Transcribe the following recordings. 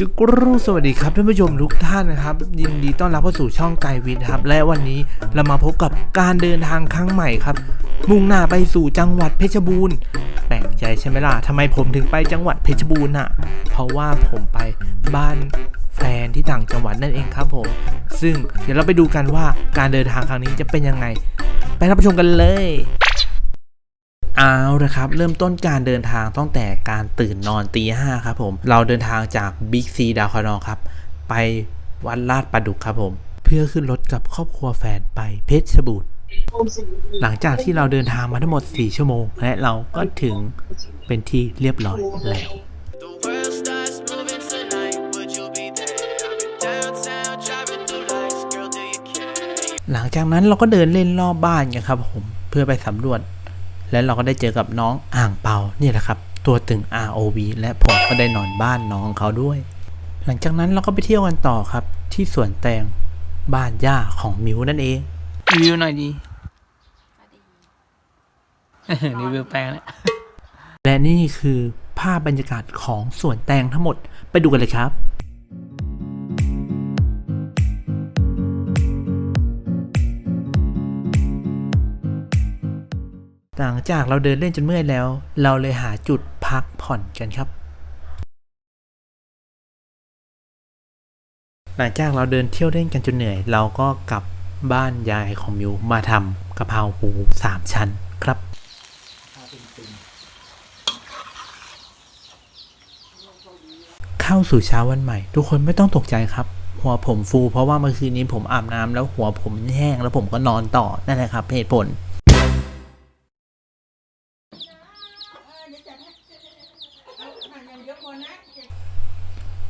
จุกรูสวัสดีครับท่านผู้ชมทุกท่านนะครับ ยินดีต้อนรับเข้าสู่ช่องไกวินครับ และวันนี้เรามาพบกับการเดินทางครั้งใหม่ครับ มุ่งหน้าไปสู่จังหวัดเพชรบูรณ์แปลกใจใช่ไหมล่ะทำไมผมถึงไปจังหวัดเพชรบูรณ์น่ะ เพราะว่าผมไปบ้านแฟนที่ต่างจังหวัดนั่นเองครับผม ซึ่งเดี๋ยวเราไปดูกันว่าการเดินทางครั้งนี้จะเป็นยังไง ไปรับชมกันเลย เอาละครับ เริ่มต้นการเดินทางตั้งแต่การตื่นนอนตีห้าครับผม เราเดินทางจากบิ๊กซีดาวคานองครับ ไปวัดลาดประดุกครับผม เพื่อขึ้นรถกับครอบครัวแฟนไปเพชรบูรณ์หลังจากที่เราเดินทางมาทั้งหมด 4 ชั่วโมง และเราก็ถึงเป็นที่เรียบร้อยแล้ว The world starts moving tonight. Would you be there? I've been downtown, driving through lights. Girl, do you care? หลังจากนั้นเราก็เดินเล่นรอบบ้านกันครับผมเพื่อไปสำรวจ และเราก็ได้เจอกับน้องอ่างเปาเนี่ยแหละครับ ตัวตึง ROV และผมก็ได้นอนบ้านน้องเขาด้วย หลังจากนั้นเราก็ไปเที่ยวกันต่อครับ ที่สวนแตงบ้านย่าของมิวนั่นเองรีวิวหน่อยดีรีวิวแปลงแล้วและนี่คือภาพบรรยากาศของสวนแตงทั้งหมดไปดูกันเลยครับ หลังจากเราเดินเล่นจนเมื่อยแล้ว เราเลยหาจุดพักผ่อนกันครับ หลังจากเราเดินเที่ยวเล่นกันจนเหนื่อย เราก็กลับบ้านยายของมิวมาทำกะเพราหมูสามชั้นครับเข้าสู่เช้าวันใหม่ ทุกคนไม่ต้องตกใจครับ หัวผมฟูเพราะว่าเมื่อคืนนี้ผมอาบน้ำแล้วหัวผมแห้งแล้วผมก็นอนต่อนั่นแหละครับเหตุผล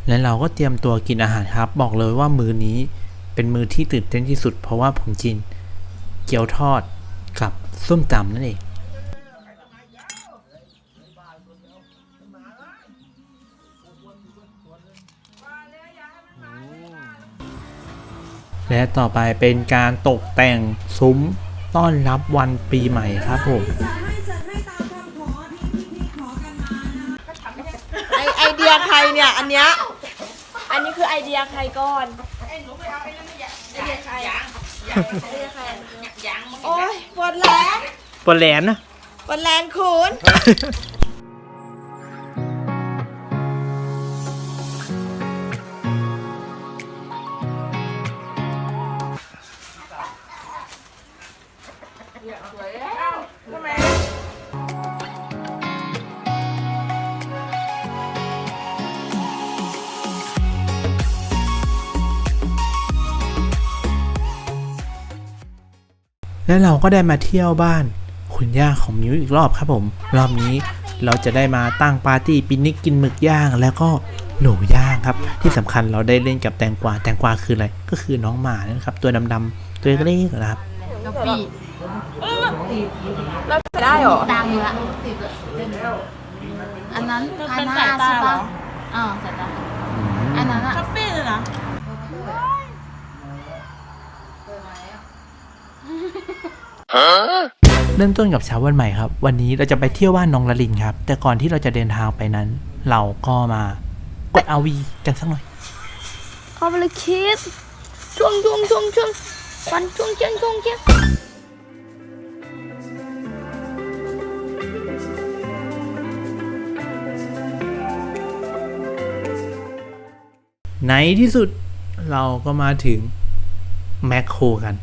และเราก็เตรียมตัวกินอาหารครับ บอกเลยว่ามื้อนี้เป็นมื้อที่ตื่นเต้นที่สุด เพราะว่าผมกินเกี๊ยวทอดกับส้มตำนั่นเองและต่อไปเป็นการตกแต่งซุ้มต้อนรับวันปีใหม่ครับผมไอไอเดียใครเนี่ย อันเนี้ย นนี้คือไอเดียใครก่อนไอเดียใครไอเดียใครโอ้ยปวดแหลงปนแหลนนะปวดแหลงขุน และเราก็ได้มาเที่ยวบ้าน คุณย่าของมิวอีกรอบครับผม รอบนี้เราจะได้มาตั้งปาร์ตี้ปิกนิกกินหมึกย่าง แล้วก็หนูย่างครับ ที่สำคัญเราได้เล่นกับแตงกวาแตงกวาคืออะไรก็คือน้องหมานั่นครับ ตัวดำๆตัวเล็กๆนะครับเราได้เหรอตังค์ละอันนั้นพันห้าใช่ปะอ่าใส่ตาอันนั้นอะ คาเฟ่เลยนะ เริ่มต้นกับเช้าวันใหม่ครับ วันนี้เราจะไปเที่ยวบ้านน้องละลินครับ แต่ก่อนที่เราจะเดินทางไปนั้น เราก็มากดอาวีกันสักหน่อยเข้าไปเลยคิดช่วงช่วงช่วงช่วงฟันช่วงเชียงช่วงเชียงในที่สุดเราก็มาถึงแมคโครกัน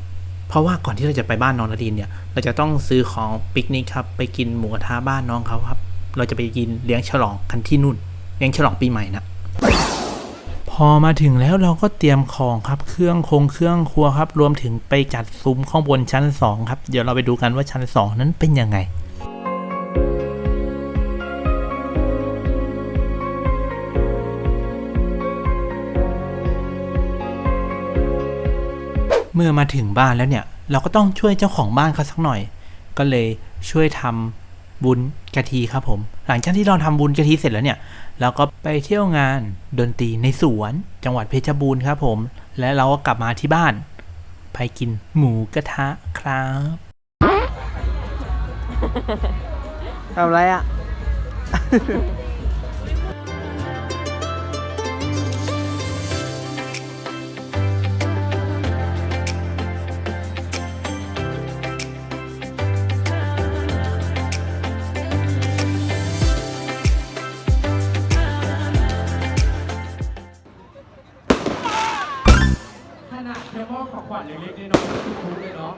เพราะว่าก่อนที่เราจะไปบ้านน้องนาดินเนี่ย เราจะต้องซื้อของปิกนิกครับ ไปกินหมูกระทะบ้านน้องเขาครับ เราจะไปกินเลี้ยงฉลองกันที่นู่น เลี้ยงฉลองปีใหม่นะพอมาถึงแล้วเราก็เตรียมของครับ เครื่องคงเครื่องครัวครับ รวมถึงไปจัดซุ้มข้างบนชั้นสองครับ เดี๋ยวเราไปดูกันว่าชั้นสองนั้นเป็นยังไง เมื่อมาถึงบ้านแล้วเนี่ย เราก็ต้องช่วยเจ้าของบ้านเขาสักหน่อย ก็เลยช่วยทำบุญกะทิครับผม หลังจากที่เราทำบุญกะทิเสร็จแล้วเนี่ย เราก็ไปเที่ยวงานดนตรีในสวน จังหวัดเพชรบูรณ์ครับผม และเราก็กลับมาที่บ้านไปกินหมูกระทะครับทำไรอะ ของขวัญเล็กๆน้อยๆทุกๆเลยเนาะ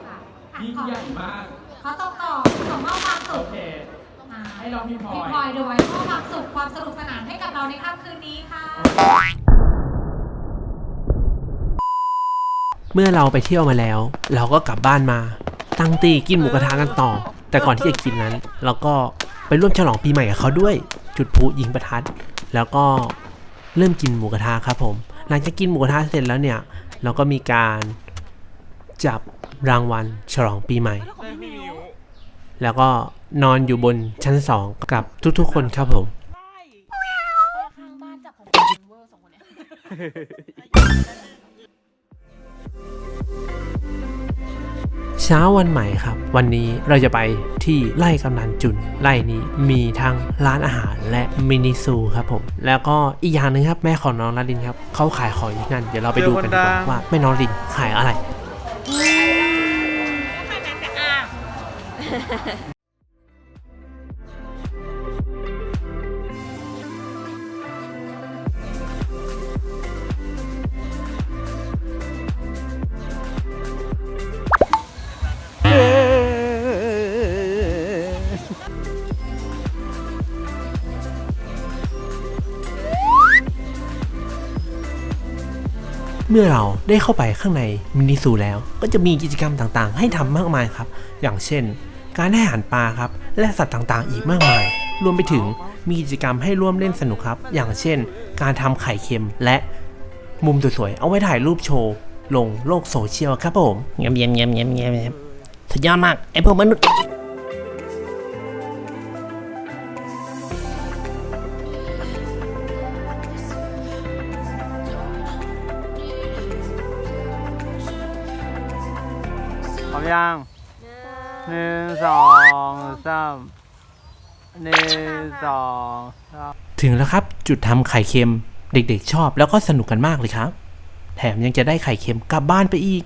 ยิ่งใหญ่มากขอส่งต่อส่งมอบความสุโอขเค อ่าให้เราพี่พลอยพี่พลอยด้วยมอบความสุขความสนุกสนานให้กับเราในค่ำคืนนี้ค่ะ เมื่อเราไปเที่ยวมาแล้ว เราก็กลับบ้านมา ตั้งตีกินหมูกระทะกันต่อ แต่ก่อนที่จะกินนั้น เราก็ไปร่วมฉลองปีใหม่กับเขาด้วย จุดพลุยิงประทัด แล้วก็เริ่มกินหมูกระทะครับผม หลังจากกินหมูกระทะเสร็จแล้วเนี่ยเราก็มีการจับรางวัลฉลองปีใหม่ แล้วก็นอนอยู่บนชั้นสองกับทุกๆ คนครับผมเช้าวันใหม่ครับ วันนี้เราจะไปที่ไร่กำนันจุนไร่นี้มีทั้งร้านอาหารและมินิซูครับผมแล้วก็อีกอย่างหนึงครับแม่ของน้องนารินครับเขาขายของอยู่ที่นั่นเดี๋ยวเราไปดูกันดีกว่าว่าแม่น้องนารินขายอะไร เมื่อเราได้เข้าไปข้างในมินิซูแล้ว ก็จะมีกิจกรรมต่างๆ ให้ทำมากมายครับ อย่างเช่น การให้อาหารปลาครับ และสัตว์ต่างๆ อีกมากมาย รวมไปถึงมีกิจกรรมให้ร่วมเล่นสนุกครับ อย่างเช่น การทำไข่เค็มและมุมสวยๆ เอาไว้ถ่ายรูปโชว์ ลงโลกโซเชียลครับผมเงียบเงียบเงียบเงียบเงียบสุดยอดมากไอพวกมนุษย์ ร้อมยังหนึ่งสองสามหนึ่งสองสามถึงแล้วครับจุดทำไข่เค็มเด็กๆชอบแล้วก็สนุกกันมากเลยครับ แถมยังจะได้ไข่เค็มกลับบ้านไปอีก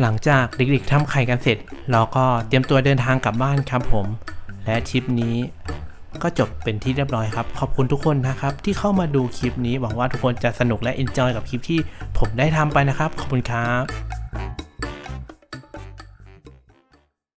หลังจากเด็กๆทำไข่กันเสร็จ เราก็เตรียมตัวเดินทางกลับบ้านครับผม และทริปนี้ ก็จบเป็นที่เรียบร้อยครับ ขอบคุณทุกคนนะครับ ที่เข้ามาดูคลิปนี้หวังว่าทุกคนจะสนุกและเอนจอยกับคลิปที่ผมได้ทำไปนะครับ ขอบคุณครับ